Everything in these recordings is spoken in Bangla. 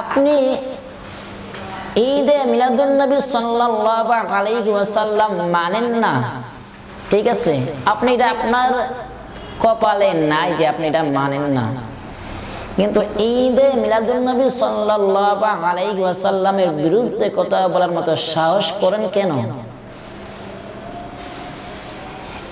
আপনি ঈদে মিলাদুন্নবী সাল্লাল্লাহু আলাইহি ওয়াসাল্লাম মানেন না। ঠিক আছে? আপনি এটা আপনার কপালে নাই যে আপনি এটা মানেন না। কিন্তু ঈদে মিলাদুন্নবী সাল্লাল্লাহু আলাইহি ওয়াসাল্লামের বিরুদ্ধে কথা বলার মতো সাহস করেন কেন?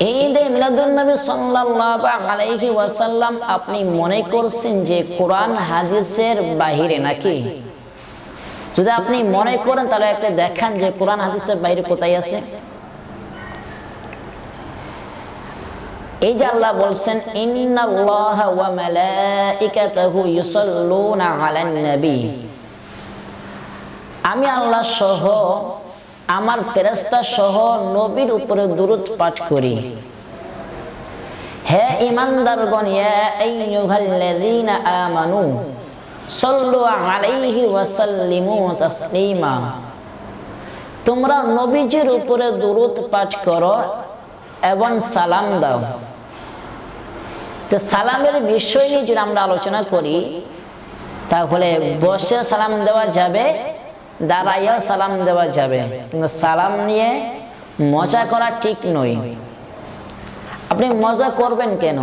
ঈদে মিলাদুন্নবী সাল্লাল্লাহু আলাইহি ওয়াসাল্লাম আপনি মনে করছেন যে কোরআন হাদিসের বাহিরে নাকি? যদি আপনি মনে করেন তাহলে একটা দেখান যে কোরআন হাদিসের বাইরে কোথায় আছে। এই যে আল্লাহ বলছেন, ইন্নাল্লাহ ওয়া মালাইকাতাহু ইউসাল্লুনা আলান নবী আমি আল্লাহ সহ আমার ফেরেশতা সহ নবীর উপরে দুরূদ পাঠ করি। হে আইয়ুহাল্লাযীনা আমানু, সাল্লু আলাইহি তাসলিমা। তোমরা নবীজির উপরে দুরূদ পাঠ করো এবং সালাম দাও। তো সালামের বিষয় নিয়ে যদি আমরা আলোচনা করি, তাহলে বসে সালাম দেওয়া যাবে। দাঁড়াইয়াও সালাম দেওয়া যাবে। কিন্তু সালাম নিয়ে মজা করা ঠিক নয়। আপনি মজা করবেন কেন?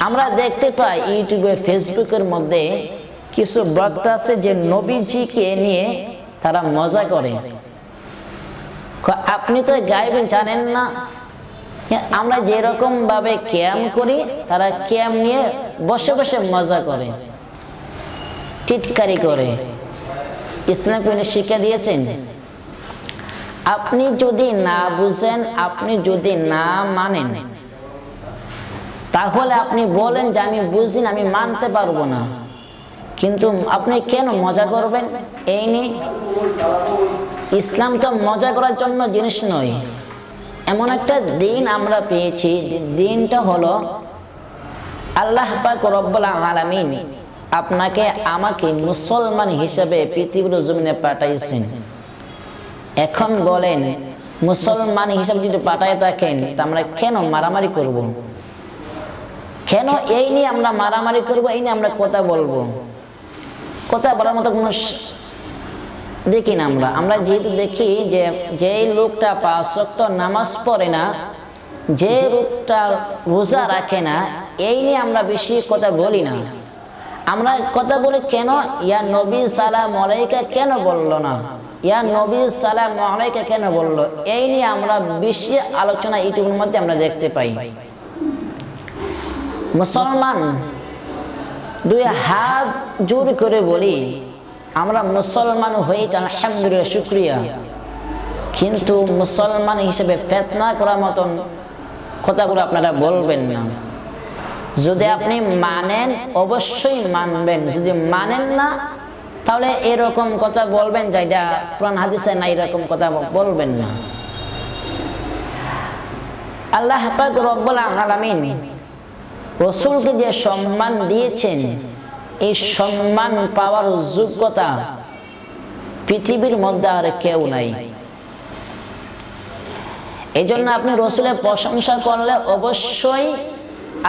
আমরা দেখতে পাই ইউটিউবে, ফেসবুকের মধ্যে কিছু বক্তা আছে যে নবীজিকে নিয়ে তারা মজা করে। আপনি তো গাইবেন, জানেন না? আমরা যেরকম ভাবে ক্যাম করি, তারা ক্যাম নিয়ে বসে বসে মজা করে। টিটকারি করে। ইসলাম শিক্ষা দিয়েছেন? আপনি যদি না বুঝেন, আপনি যদি না মানেন, তাহলে আপনি বলেন যে আমি বুঝি আমি মানতে পারব না। কিন্তু আপনি কেন মজা করবেন? এই নিয়ে ইসলাম তো মজা করার জন্য জিনিস নয়। এমন একটা দিন আমরা পেয়েছি, দিনটা হলো আল্লাহ পাক রব্বুল আলামিন আপনাকে আমাকে মুসলমান হিসেবে পৃথিবীর জমিনে পাঠাইছেন। এখন বলেন, মুসলমান হিসাবে যদি পাঠায় থাকেন, তা আমরা কেন মারামারি করব। কেন এই নিয়ে আমরা মারামারি করব? এই নিয়ে আমরা কথা বলব। কথা বলার মতো কোনো দেখি না আমরা। আমরা যেহেতু দেখি যে যে লোকটা পাঁচ নামাজ পড়ে না, যে লোকটা রোজা রাখে না, এই নিয়ে আমরা বেশি কথা বলি না। আমরা কথা বলি, কেন? ইয়া নবী সালাম আলাইকা কেন বলল না? ইয়া নবী সালাম আলাইকা কেন বলল? এই নিয়ে আমরা বেশি আলোচনা ইউটিউবের মধ্যে আমরা দেখতে পাই। মুসলমান দুই হাত জোর করে বলি, আমরা মুসলমান হয়েছি, আলহামদুলিল্লাহ, শুক্রিয়া। কিন্তু মুসলমান হিসেবে ফেতনা করার মতন কথাগুলো আপনারা বলবেন না। যদি আপনি মানেন, অবশ্যই মানবেন। যদি মানেন না, তাহলে এরকম কথা বলবেন যে এটা কোরআন হাদিসে না এরকম কথা বলবেন না। আল্লাহ পাক আলামিন রসুলকে যে সম্মান দিয়েছেন, এই সম্মান পাওয়ার যোগ্যতা পৃথিবীর মধ্যে আর কেউ নাই। এই জন্য আপনি রসুলের প্রশংসা করলে অবশ্যই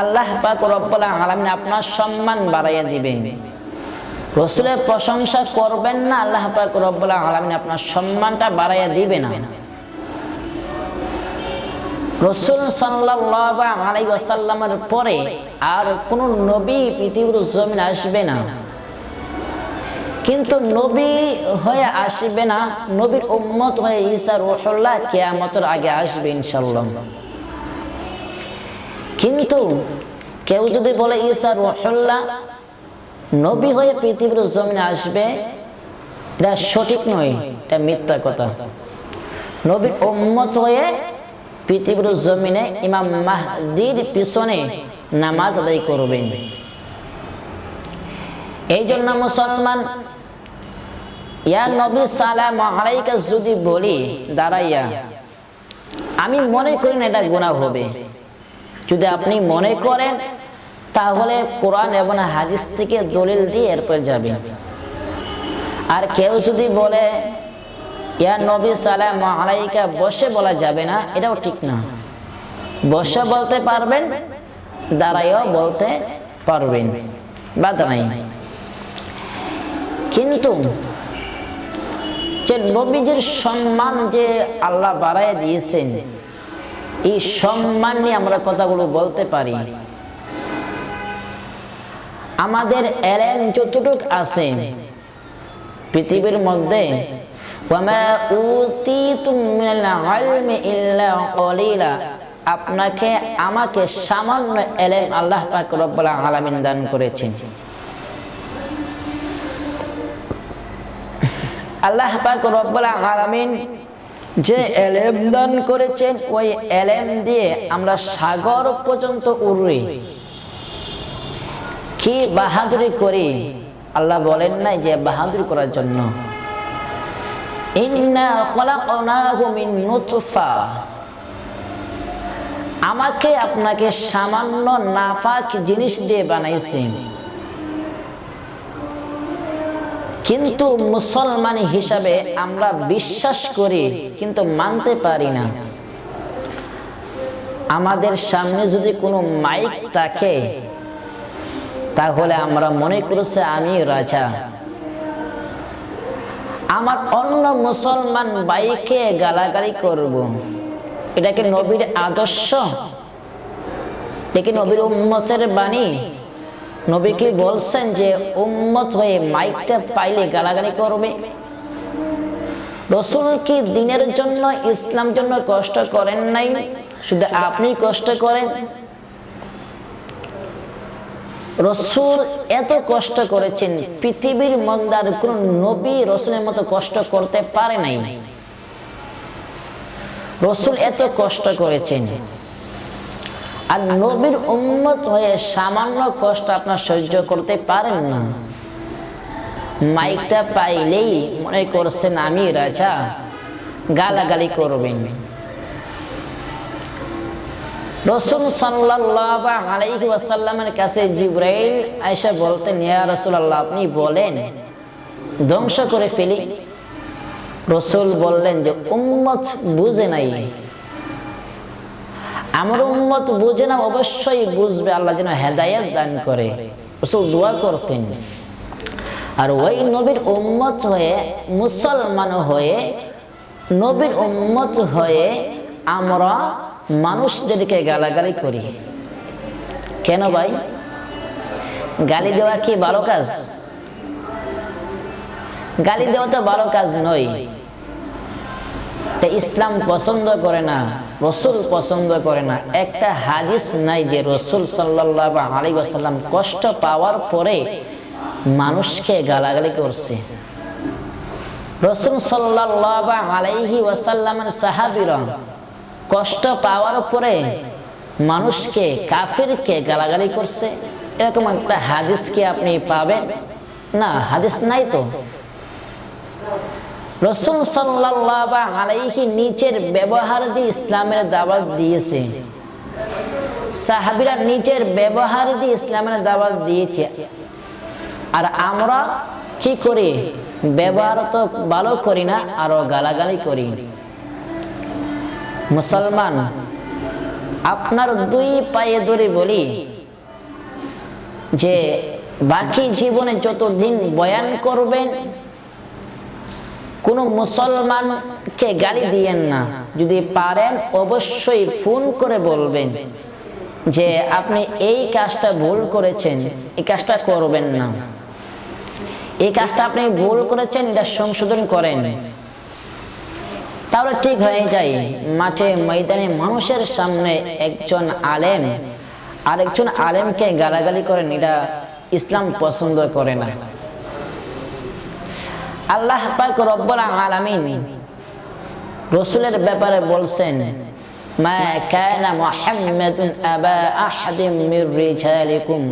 আল্লাহ পাক রব্বুল আলামিন আপনার সম্মান বাড়াইয়া দিবেন। রসুলের প্রশংসা করবেন না, আল্লাহ পাক রব্বুল আলামিন আপনার সম্মানটা বাড়াইয়া দিবে না। রসুল সাল্লাল্লাহু আলাইহি ওয়াসাল্লামের পরে আর কোন নবী পৃথিবীর জমিন আসবে না। কিন্তু নবী হয়ে আসবে না, নবীর উম্মত হয়ে ঈসা রুহুল্লাহ কিয়ামতের আগে আসবে ইনশাআল্লাহ। কিন্তু কেউ যদি বলে ঈসা রুহুল্লাহ নবী হয়ে পৃথিবীর জমিনে আসবে, এটা সঠিক নয়, এটা মিথ্যা কথা। নবীর উম্মত হয়ে পৃথিবীর জমিনে ইমাম মাহদির পিছনে নামাজ আদায় করবেন। এই জন্য মুসলমান, ইয়া নবী সালাম আলাইকা যদি বলি, দাঁড়াইয়া, আমি মনে করি না এটা গুণা হবে। যদি আপনি মনে করেন, তাহলে কোরআন এবং হাদিস থেকে দলিল দিয়ে এরপর যাবেন। আর কেউ যদি বলে, ইয়া নবী, সালাম আলাইকা, বসে বলা যাবে না, এটাও ঠিক না। বসে বলতে পারবেন দাঁড়াইও বলতে পারবেন, বাধা নাই। কিন্তু যে নবীজির সম্মান যে আল্লাহ বাড়ায় দিয়েছেন এই সম্মান নিয়ে আমরা কথাগুলো বলতে পারি। আমাদের এলেন যতটুক আছে পৃথিবীর মধ্যে। আপনাকে, আমাকে সামান্য এলেম আল্লাহ পাক আলামিন দান করেছেন। আল্লাহ পাক আলামিন যে এলেম দান করেছেন, ওই এলেম দিয়ে আমরা সাগর পর্যন্ত উড়ি। কি বাহাদুরি করি? আল্লাহ বলেন নাই যে বাহাদুরি করার জন্য। আমাকে আপনাকে সামান্য নাপাক জিনিস দিয়ে বানাইছে কিন্তু মুসলমান হিসাবে আমরা বিশ্বাস করি, কিন্তু মানতে পারি না। আমাদের সামনে যদি কোনো মাইক থাকে, তাহলে আমরা মনে করছে আমি রাজা। আমার অন্য মুসলমান বাইকে গালাগালি করব। এটা কি নবীর আদর্শ? দেখি নবীর উম্মতের বাণী? নবী কি বলছেন যে উম্মত হয়ে মাইকটা পাইলে গালাগালি করবে? রসুল কি দিনের জন্য, ইসলাম জন্য কষ্ট করেন নাই? শুধু আপনি কষ্ট করেন? রসুল এত কষ্ট করেছেন, পৃথিবীর মন্দার কোন নবী রসুলের মতো কষ্ট করতে পারে নাই। রসুল এত কষ্ট করেছেন। আর নবীর উম্মত হয়ে সামান্য কষ্ট আপনার সহ্য করতে পারেন না। মাইকটা পাইলেই মনে করছেন আমি রাজা, গালাগালি করবেন। রসুল সাল্লাহ আলাইহি ওয়াসাল্লামের কাছে জিব্রাইল আয়সা বলতেন, ইয়া রসুল্লাহ আপনি বলেন, ধ্বংস করে ফেলি। রসুল বললেন যে, উম্মত বুঝে নাই। আমার উম্মত বুঝে না, অবশ্যই বুঝবে, আল্লাহ যেন হেদায়ত দান করে। দোয়া করতেন। আর ওই নবীর উম্মত হয়ে, মুসলমান হয়ে, নবীর উম্মত হয়ে আমরা মানুষদেরকে গালাগালি করি। কেন ভাই? গালি দেওয়া কি ভালো কাজ? গালি দেওয়া তো ভালো কাজ নয়। ইসলাম পছন্দ করে না। রসুল পছন্দ করে না। একটা হাদিস নাই যে রসুল সাল্লাহ আলী আসাল্লাম কষ্ট পাওয়ার পরে মানুষকে গালাগালি করছে। রসুল সাল্লাহ আলাইহি ওয়াসাল্লামের সাহাবিরা কষ্ট পাওয়ার পরে মানুষকে, কাফিরকে গালাগালি করছে। এরকম একটা হাদিস কি আপনি পাবেন? না, হাদিস নাই তো। রসুল সাল্লাহ আলাইহি নিচের ব্যবহার দিয়ে ইসলামের দাওয়াত দিয়েছে। সাহাবিরা নিজের ব্যবহার দিয়ে ইসলামের দাওয়াত দিয়েছে। আর আমরা কি করি? ব্যবহার তো ভালো করি না, আরও গালাগালি করি। মুসলমান, আপনার দুই পায়ে ধরে বলি যে, বাকি জীবনে যতদিন বয়ান করবেন কোনো মুসলমানকে গালি দিয়েন না। যদি পারেন, অবশ্যই ফোন করে বলবেন যে, আপনি এই কাজটা ভুল করেছেন, এই কাজটা করবেন না। এই কাজটা আপনি ভুল করেছেন, এটা সংশোধন করেন। তাহলে ঠিক হয়ে যায়। মাঠে, ময়দানে মানুষের সামনে একজন আলেম, আরেকজন আলেমকে গালাগালি করেন, এটা ইসলাম পছন্দ করে না। আল্লাহ পাক রব্বুল আলামিন রসুলের ব্যাপারে বলছেন, মা কানা মুহাম্মাদুন আবা আহাদিম মির রিজালিকুম,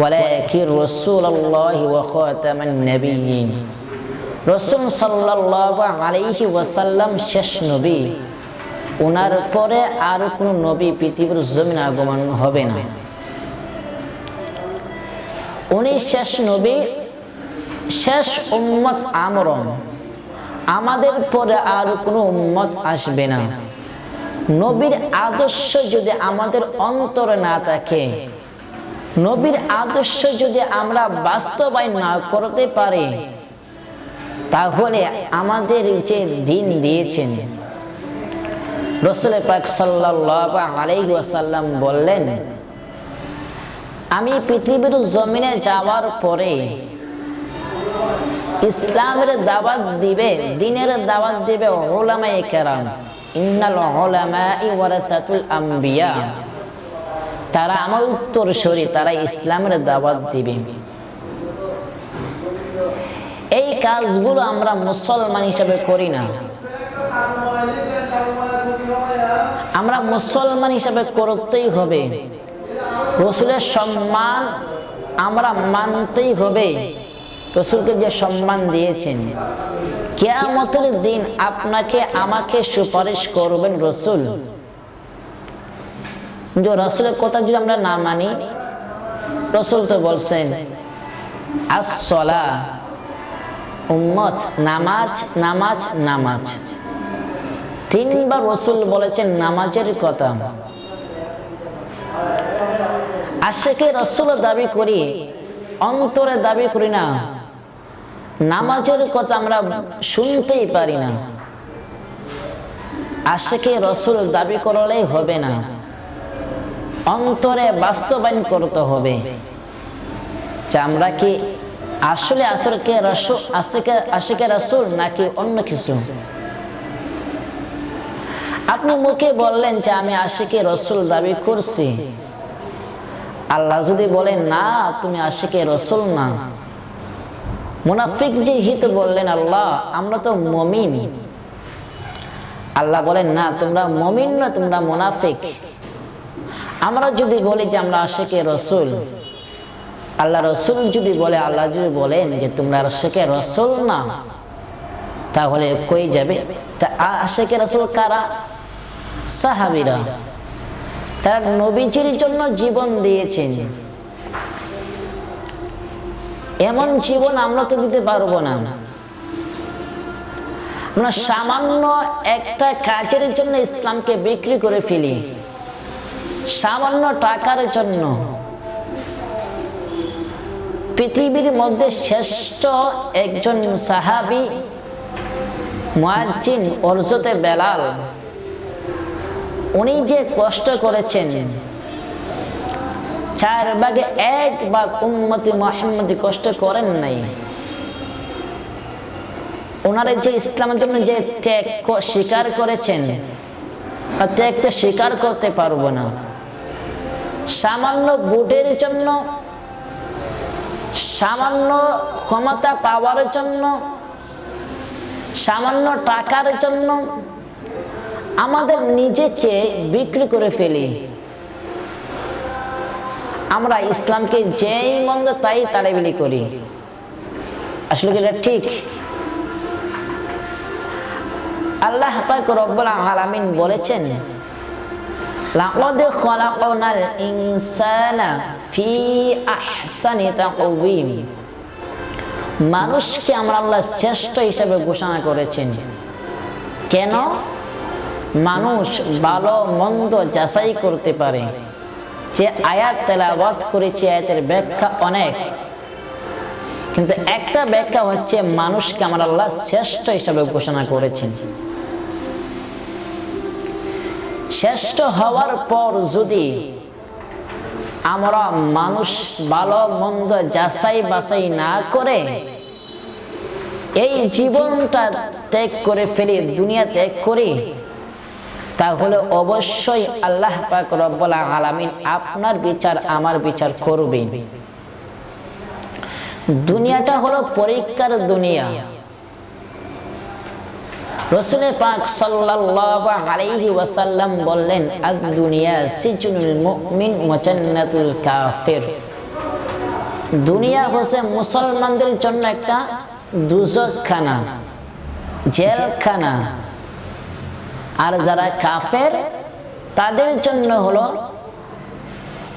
ওয়ালাকিন রাসূলুল্লাহি ওয়া খাতামান নাবিয়্যিন। রসুল সাল্লাল্লাহু আলাইহি ওয়াসাল্লাম শেষ নবী। ওনার পরে আর কোনো নবী পৃথিবীর জমিন আগমন হবে না। উনি শেষ নবী শেষ উম্মত আমরণ। আমাদের পরে আর কোনো উম্মত আসবে না। নবীর আদর্শ যদি আমাদের অন্তরে না থাকে, নবীর আদর্শ যদি আমরা বাস্তবায়ন না করতে পারি, তাহলে আমাদের যে দিন দিয়েছেন। রসুল পাক সাল্লাল্লাহু আলাইহি ওয়াসাল্লাম বললেন, আমি পৃথিবীর জমিনে যাওয়ার পরে ইসলামের দাওয়াত দিবে, দিনের দাওয়াত দিবে ওলামায়ে কেরাম। ইন্নাল উলামাই ওয়ারাসাতুল আম্বিয়া। তারা আমার উত্তর সরি তারা ইসলামের দাওয়াত দিবে। এই কাজগুলো আমরা মুসলমান হিসাবে করি না। আমরা মুসলমান হিসাবে করতেই হবে। রসুলের সম্মান আমরা মানতেই হবে। রসুলকে যে সম্মান দিয়েছেন, কেয়ামতের দিন আপনাকে, আমাকে সুপারিশ করবেন রসুল। যে রসুলের কথা যদি আমরা না মানি, রসুল তো বলছেন আসলা উম্মত, নামাজ নামাজ নামাজ। তিনবার রসুল বলেছেন নামাজের কথা। আশেকে রসুল দাবি করি, অন্তরে দাবি করি না। নামাজের কথা আমরা শুনতেই পারি না। আশেকে রসুল দাবি করলেই হবে না। অন্তরে বাস্তবায়ন করতে হবে। যে আমরা কি আসলে আসরকে রসুল আশেকে আশেকে রসুল নাকি অন্য কিছু? আপনি মুখে বললেন যে আমি আশিকে রসুল দাবি করছি। আল্লাহ যদি বলেন, না, তুমি আশিকে রসুল না। মুনাফিক যে হিত বললেন আল্লাহ, আমরা তো মমিন। আল্লাহ বলেন, না, তোমরা মমিন না তোমরা মুনাফিক। আমরা যদি বলি যে আমরা আশেকে রসুল, আল্লাহ রসুল যদি বলে, আল্লাহ যদি বলেন যে তোমরা আশেকে রসুল না, তাহলে কই যাবে? তা আশেকে রসুল কারা? সাহাবিরা। তারা নবীজির জন্য জীবন দিয়েছেন। এমন জীবন আমরা তো দিতে পারব না। আমরা সামান্য একটা কাজের জন্য ইসলামকে বিক্রি করে ফেলি। সামান্য টাকার জন্য। পৃথিবীর মধ্যে শ্রেষ্ঠ একজন সাহাবি মুয়াজ্জিন অরজতে বেলাল। উনি যে কষ্ট করেছেন চার ভাগে এক ভাগ উম্মতি মোহাম্মদ কষ্ট করেন নাই। ওনারা যে ইসলামের জন্য যে ত্যাগ স্বীকার করেছেন ত্যাগ তো স্বীকার করতে পারব না। সামান্য ভোটের জন্য, সামান্য ক্ষমতা পাওয়ার জন্য, সামান্য টাকার জন্য আমাদের নিজেকে বিক্রি করে ফেলি। আমরা ইসলামকে যেই মন্দ তাই তাড়াবিলি করি। আসলে কি এটা ঠিক? আল্লাহ পাক রব্বুল আলামিন বলেছেন, লাকাদ খলাকনাল ইনসানা ফি আহসানি তাকওয়িম। মানুষকে আমরা আল্লাহ শ্রেষ্ঠ হিসাবে ঘোষণা করেছেন। কেন? মানুষ ভালো মন্দ যাচাই করতে পারে। যে আয়াত তেলাওয়াত করেছে, আয়াতের ব্যাখ্যা অনেক। কিন্তু একটা ব্যাখ্যা হচ্ছে, মানুষকে আমার আল্লাহ শ্রেষ্ঠ হিসাবে ঘোষণা করেছেন। শ্রেষ্ঠ হওয়ার পর যদি আমরা মানুষ ভালো, মন্দ যাচাই বাছাই না করে, এই জীবনটা ত্যাগ করে ফেলি, দুনিয়া ত্যাগ করি তাহলে অবশ্যই আল্লাহ পাক রব্বুল আলামিন আপনার বিচার আমার বিচার করবেন। দুনিয়াটা হলো পরীক্ষার দুনিয়া। রসুলের পাক সাল্লাল্লাহু আলাইহি ওয়াসাল্লাম বললেন, আদ দুনিয়া সিজনুল মুমিন ওয়া জান্নাতুল কাফির। দুনিয়া হচ্ছে মুসলমানদের জন্য একটা দুজকখানা জেলখানা। আর যারা কাফের, তাদের জন্য হলো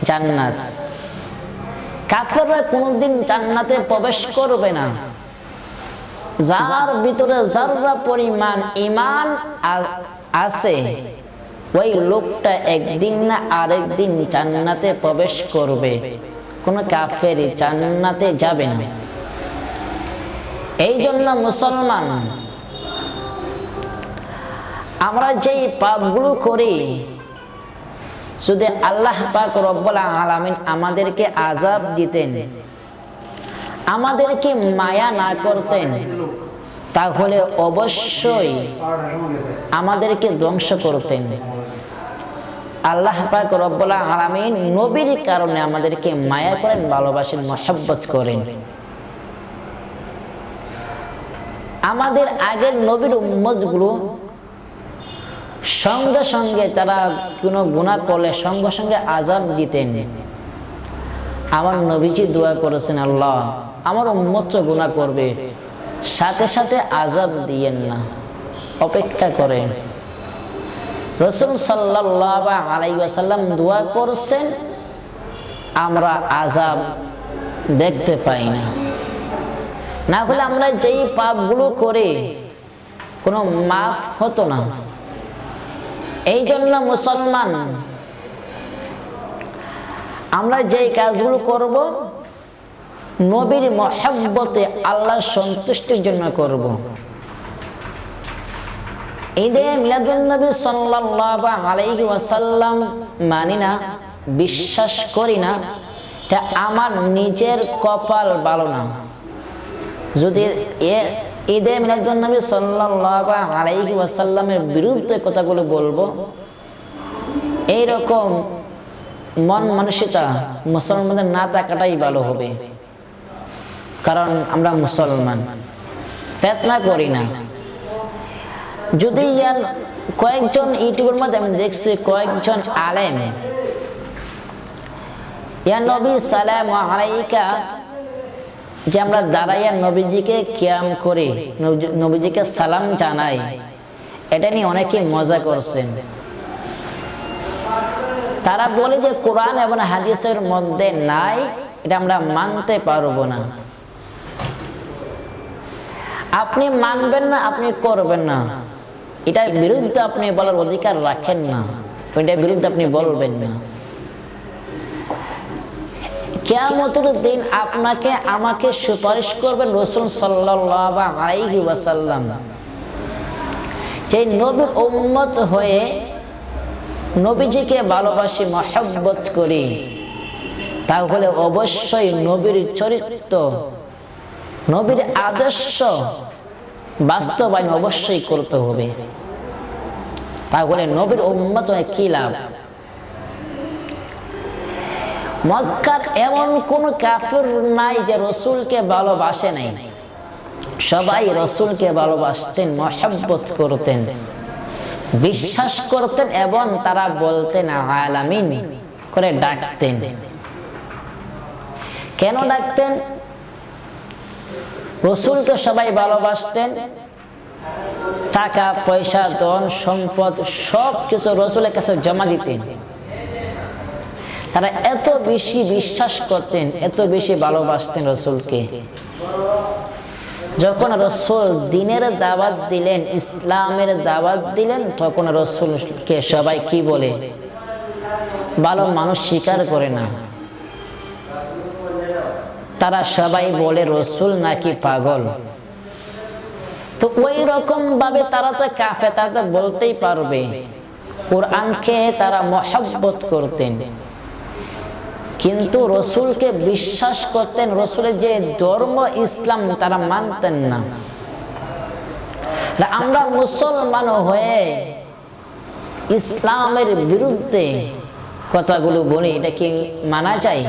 জান্নাত। কাফেররা কোনোদিন জান্নাতে প্রবেশ করবে না। যার ভিতরে যারা পরিমাণ ইমান আছে, ওই লোকটা একদিন না আরেকদিন জান্নাতে প্রবেশ করবে। কোনো কাফের জান্নাতে যাবে না। এই জন্য মুসলমান আমরা যেই পাপগুলো করি শুধু আল্লাহ পাক রব্বুল আলামিন আমাদেরকে আজাব দিতেন, আমাদেরকে মায়া না করতেন, তাহলে অবশ্যই আমাদেরকে ধ্বংস করতেন। আল্লাহ পাক রব্বুল আলামিন নবীর কারণে আমাদেরকে মায়া করেন, ভালোবাসেন, মহব্বত করেন। আমাদের আগের নবীর উম্মতগুলো সঙ্গে সঙ্গে তারা কোনো গুণা করলে সঙ্গে সঙ্গে আজাব দিতেন। আমার নবীজি দোয়া করেছেন, আল্লাহ, আমার উম্মত গুণা করবে, সাথে সাথে আজাব দিয়েন না, অপেক্ষা করেন। রসুল সাল্লাহ আলাইসাল্লাম দোয়া করছেন, আমরা আজাব দেখতে পাই না। না হলে আমরা যেই পাপগুলো করে, কোনো মাফ হতো না। এই জন্য মুসলমান, আমরা যেই কাজগুলো করব, নবীর মহাব্বতে আল্লাহ সন্তুষ্টির জন্য করব। ঈদে মিলাদুল নবী সাল্লাল্লাহু আলাইহি ওয়াসাল্লাম মানি না, বিশ্বাস করি না, এটা আমার নিজের কপাল ভালো না। যদি এ ঈদে মিলাদুল নবী সাল্লাল্লাহু আলাইহি ওয়াসাল্লামের বিরুদ্ধে কথাগুলো বলব। এইরকম মন মানসিকতা মুসলমানদের না থাকাটাই ভালো হবে। কারণ আমরা মুসলমান। ফেতনা করি না। যদি ইয়ার কয়েকজন ইউটিউবের মধ্যে আমি দেখছি কয়েকজন আলেম ইয়া নবী সালাম আলাইকা যে আমরা দাঁড়াইয়া নবীজিকে কিয়াম করি নবীজিকে সালাম জানাই, এটা নিয়ে অনেকে মজা করছেন। তারা বলে যে কোরআন এবং হাদিসের মধ্যে নাই, এটা আমরা মানতে পারব না। আপনি মানবেন না, আপনি করবেন না। এটার বিরুদ্ধে আপনি বলার অধিকার রাখেন না। ওইটার বিরুদ্ধে আপনি বলবেন না। কেয়ামতের দিন আপনাকে, আমাকে সুপারিশ করবেন রসুল ওয়াসাল্লাম। যে নবীর উম্মত হয়ে নবীজিকে ভালোবাসি, মহব্বত করি, তাহলে অবশ্যই নবীর চরিত্র, নবীর আদর্শ বাস্তবায়ন অবশ্যই করতে হবে। তাহলে নবীর উম্মত হয়ে কি লাভ? মক্কার এমন কোন কাফের নাই যে রসুলকে ভালোবাসে নাই। সবাই রসুলকে ভালোবাসতেন, মহব্বত করতেন, বিশ্বাস করতেন এবং তারা বলতেন, আলামিন করে ডাকতেন। কেন ডাকতেন? রসুলকে সবাই ভালোবাসতেন, টাকা, পয়সা, ধন, সম্পদ সব কিছু রসুলের কাছে জমা দিতেন। তারা এত বেশি বিশ্বাস করতেন, এত বেশি ভালোবাসতেন রসুলকে। যখন রসুল দিনের দাওয়াত দিলেন, ইসলামের দাওয়াত দিলেন, তখন রসুলকে সবাই কি বলে? ভালো মানুষ স্বীকার করে না। তারা সবাই বলে, রসুল নাকি পাগল? তো ওই রকম ভাবে তারা তো কাফে তারা বলতেই পারবে। কোরআনকে তারা মহব্বত করতেন। কিন্তু রসুলকে বিশ্বাস করতেন, রসুলের যে ধর্ম ইসলাম তারা মানতেন না। আমরা মুসলমান হয়ে ইসলামের বিরুদ্ধে কথাগুলো বলি, এটা কি মানা যায়?